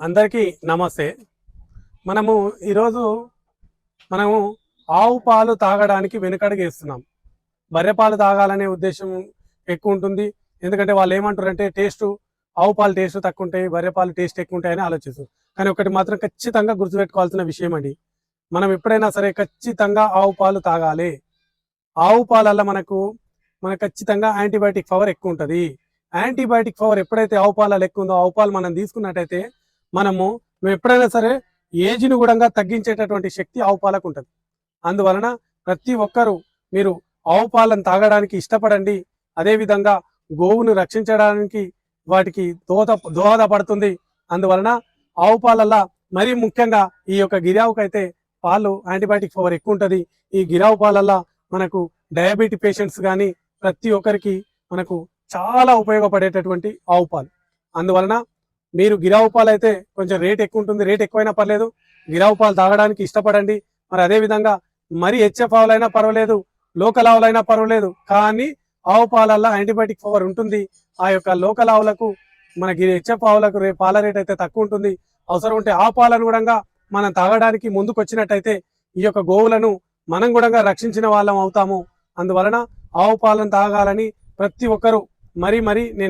అందరికీ నమస్తే. మనము ఈరోజు మనము ఆవు పాలు తాగడానికి వెనుకడుగేస్తున్నాం బర్రె పాలు తాగాలనే ఉద్దేశం ఎక్కువ ఉంటుంది. ఎందుకంటే వాళ్ళు ఏమంటారంటే టేస్ట్ ఆవు పాలు టేస్ట్ తక్కువ ఉంటాయి బర్రె పాలు టేస్ట్ ఎక్కువ ఉంటాయని ఆలోచిస్తారు కానీ ఒకటి మాత్రం ఖచ్చితంగా గుర్తుపెట్టుకోవాల్సిన విషయం అండి. మనం ఎప్పుడైనా సరే ఖచ్చితంగా ఆవు పాలు తాగాలి. ఆవు పాలల్లో మనకు మనకు ఖచ్చితంగా యాంటీబయాటిక్ పవర్ ఎక్కువ ఉంటుంది యాంటీబయాటిక్ పవర్ ఎప్పుడైతే ఆవు పాలలో ఎక్కువ ఉందో ఆవు పాలు మనం తీసుకున్నట్టయితే మనము మేము ఎప్పుడైనా సరే ఏజ్ను కూడా తగ్గించేటటువంటి శక్తి ఆవు పాలకు ఉంటుంది. అందువలన ప్రతి ఒక్కరూ మీరు ఆవు పాలను తాగడానికి ఇష్టపడండి. అదేవిధంగా గోవును రక్షించడానికి వాటికి దోహద దోహదపడుతుంది అందువలన ఆవు పాలల్లా మరీ ముఖ్యంగా ఈ యొక్క గిరావుకు అయితే పాలు యాంటీబయాటిక్ పవర్ ఎక్కువ ఉంటుంది ఈ గిరావు పాలల్లా మనకు డయాబెటిక్ పేషెంట్స్ కానీ ప్రతి ఒక్కరికి మనకు చాలా ఉపయోగపడేటటువంటి ఆవు పాలు. అందువలన మీరు గిరావు పాలు అయితే కొంచెం రేట్ ఎక్కువ ఉంటుంది రేట్ ఎక్కువైనా పర్లేదు. గిరావు పాలు తాగడానికి ఇష్టపడండి. మరి అదే విధంగా మరి హెచ్ఎఫ్ ఆవులైనా పర్వాలేదు లోకల్ ఆవులైనా పర్వాలేదు కానీ ఆవు పాలల్లో యాంటీబయాటిక్ పవర్ ఉంటుంది. ఆ యొక్క లోకల్ ఆవులకు మనకి హెచ్ఎఫ్ ఆవులకు రేపు పాల రేట్ అయితే తక్కువ ఉంటుంది. అవసరం ఉంటే ఆ పాలను కూడా మనం తాగడానికి ముందుకు వచ్చినట్టయితే ఈ యొక్క గోవులను మనం కూడా రక్షించిన వాళ్ళం అవుతాము. అందువలన ఆవు పాలను తాగాలని ప్రతి ఒక్కరూ మరీ మరీ నేను